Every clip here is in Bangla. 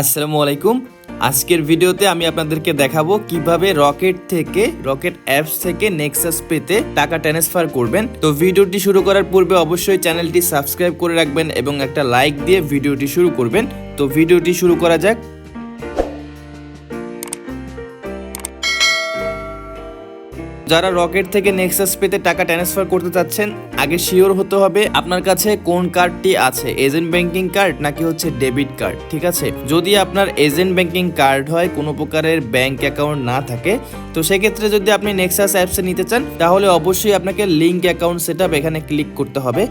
আসসালামু আলাইকুম। আজকের ভিডিওতে আমি আপনাদেরকে দেখাবো কীভাবে রকেট থেকে, রকেট অ্যাপস থেকে নেক্সাস পেতে টাকা ট্রান্সফার করবেন। তো ভিডিওটি শুরু করার পূর্বে অবশ্যই চ্যানেলটি সাবস্ক্রাইব করে রাখবেন এবং একটা লাইক দিয়ে ভিডিওটি শুরু করবেন। তো ভিডিওটি শুরু করা যাক। যারা রকেট থেকে নেক্সাস পেতে টাকা ট্রান্সফার করতে চাচ্ছেন, আগে শিওর হতে হবে আপনার কাছে কোন কার্ডটি আছে এজেন্ট ব্যাংকিং কার্ড নাকি হচ্ছে ডেবিট কার্ড ঠিক আছে? যদি আপনার এজেন্ট ব্যাংকিং কার্ড হয়, কোনো প্রকারের ব্যাংক অ্যাকাউন্ট না থাকে, তো সেক্ষেত্রে যদি আপনি নেক্সাস অ্যাপসে নিতে চান, তাহলে অবশ্যই আপনাকে লিঙ্ক অ্যাকাউন্ট সেট এখানে ক্লিক করতে হবে।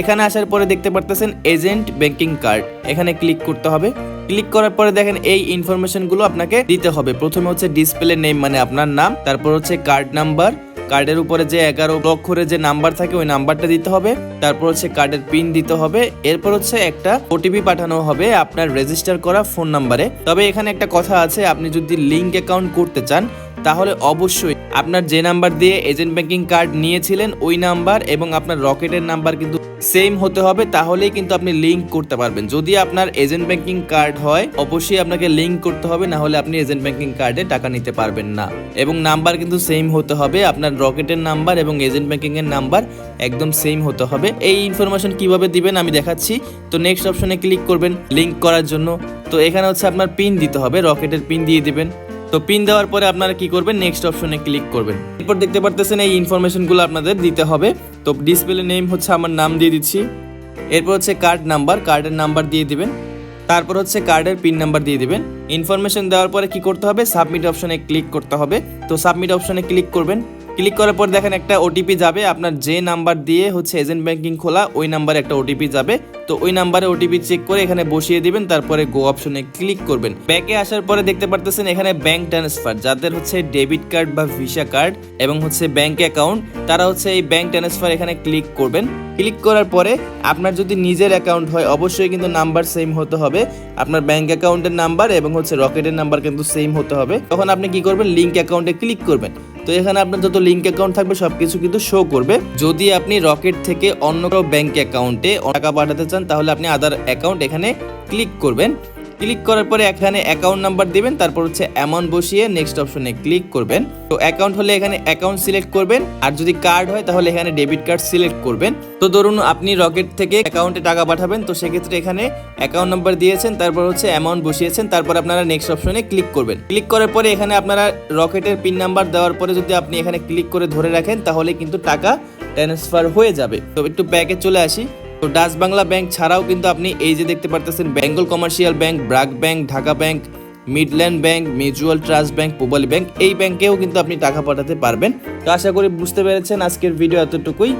এখানে আসার পরে দেখতে পারতেছেন এজেন্ট ব্যাংকিং কার্ড এখানে ক্লিক করতে হবে। ক্লিক করার পরে দেখেন এই ইনফরমেশনগুলো আপনাকে দিতে হবে। প্রথমে হচ্ছে ডিসপ্লে নেম মানে আপনার নাম, তারপর হচ্ছে কার্ড নাম্বার কার্ডের উপরে যে এগারো অক্ষরে যে নাম্বার থাকে ওই নাম্বারটা দিতে হবে, তারপর হচ্ছে কার্ডের পিন দিতে হবে, এরপর হচ্ছে একটা ওটিপি পাঠানো হবে আপনার রেজিস্টার করা ফোন নাম্বারে তবে এখানে একটা কথা আছে, আপনি যদি লিঙ্ক অ্যাকাউন্ট করতে চান তাহলে অবশ্যই আপনার যে নাম্বার দিয়ে এজেন্ট ব্যাংকিং কার্ড নিয়েছিলেন, ওই নাম্বার এবং আপনার রকেটের নাম্বার কিন্তু সেম হতে হবে, তাহলেই কিন্তু আপনি লিংক করতে পারবেন। যদি আপনার এজেন্ট ব্যাংকিং কার্ড হয়, অবশ্যই আপনাকে লিংক করতে হবে, না হলে আপনি এজেন্ট ব্যাংকিং কার্ডে টাকা নিতে পারবেন না। এবং নাম্বার কিন্তু সেম হতে হবে, আপনার রকেটের নাম্বার এবং এজেন্ট ব্যাংকিং এর নাম্বার একদম সেম হতে হবে। এই ইনফরমেশন কীভাবে দিবেন আমি দেখাচ্ছি। তো নেক্সট অপশনে ক্লিক করবেন লিংক করার জন্য। তো এখানে হচ্ছে আপনার পিন দিতে হবে, রকেটের পিন দিয়ে দিবেন। তো পিন দেওয়ার পরে আপনারা কি করবেন? নেক্সট অপশনে ক্লিক করবেন। এরপর দেখতে পারতেছেন এই ইনফরমেশনগুলো আপনাদের দিতে হবে। তো ডিসপ্লে নেম হচ্ছে আমার নাম দিয়ে দিচ্ছি। এরপর হচ্ছে কার্ড নাম্বার কার্ডের নাম্বার দিয়ে দিবেন। তারপর হচ্ছে কার্ডের পিন নাম্বার দিয়ে দিবেন। ইনফরমেশন দেওয়ার পরে কি করতে হবে? সাবমিট অপশনে ক্লিক করতে হবে। তো সাবমিট অপশনে ক্লিক করবেন। ক্লিক করার পর দেখেন একটা ওটিপি যাবে, আপনার যে নাম্বার দিয়ে হচ্ছে এজেন্ট ব্যাংকিং খোলা, ওই নাম্বারে একটা ওটিপি যাবে। তো ওই নাম্বারে ওটিপি চেক করে এখানে বসিয়ে দিবেন, তারপরে গো অপশনে ক্লিক করবেন। ব্যাকে আসার পরে দেখতে পারতেছেন এখানে ব্যাংক ট্রান্সফার যাদের হচ্ছে ডেবিট কার্ড বা ভিসা কার্ড এবং হচ্ছে ব্যাংক অ্যাকাউন্ট তারা হচ্ছে এই ব্যাংক ট্রান্সফার এখানে ক্লিক করবেন। ক্লিক করার পরে আপনার যদি নিজের অ্যাকাউন্ট হয়, অবশ্যই কিন্তু নাম্বার সেম হতে হবে। আপনার ব্যাংক অ্যাকাউন্টের নাম্বার এবং হচ্ছে রকেটের নাম্বার কিন্তু সেম হতে হবে। তখন আপনি কি করবেন? লিঙ্ক অ্যাকাউন্টে ক্লিক করবেন। তো এখানে আপনার যত লিঙ্ক অ্যাকাউন্ট থাকবে সব কিছু কিন্তু শো করবে। যদি আপনি রকেট থেকে অন্য কারও ব্যাংক অ্যাকাউন্টে টাকা পাঠাতে চান, তাহলে আপনি আদার অ্যাকাউন্ট এখানে ক্লিক করবেন। ক্লিক করার পরে এখানে অ্যাকাউন্ট নাম্বার দিবেন, তারপর হচ্ছে অ্যামাউন্ট বসিয়ে নেক্সট অপশনে ক্লিক করবেন। তো অ্যাকাউন্ট হলে এখানে অ্যাকাউন্ট সিলেক্ট করবেন, আর যদি কার্ড হয় তাহলে এখানে ডেবিট কার্ড সিলেক্ট করবেন। তো ধরুন আপনি রকেট থেকে অ্যাকাউন্টে টাকা পাঠাবেন, তো সেক্ষেত্রে এখানে অ্যাকাউন্ট নাম্বার দিয়েছেন, তারপর হচ্ছে অ্যামাউন্ট বসিয়েছেন, তারপর আপনারা নেক্সট অপশনে ক্লিক করবেন। ক্লিক করার পরে এখানে আপনারা রকেটের পিন নাম্বার দেওয়ার পরে যদি আপনি এখানে ক্লিক করে ধরে রাখেন, তাহলে কিন্তু টাকা ট্রান্সফার হয়ে যাবে। তো একটু ব্যাকে চলে আসি। তো ডাচ বাংলা ব্যাংক ছাড়াও কিন্তু আপনি এই যে দেখতে পারতেছেন Bengal Commercial Bank BRAC Bank Dhaka Bank Midland Bank Mutual Trust Bank Pubali Bank এই ব্যাংকেও কিন্তু আপনি টাকা পাঠাতে পারবেন। তো আশা করি বুঝতে পেরেছেন আজকের ভিডিও এতটুকুই।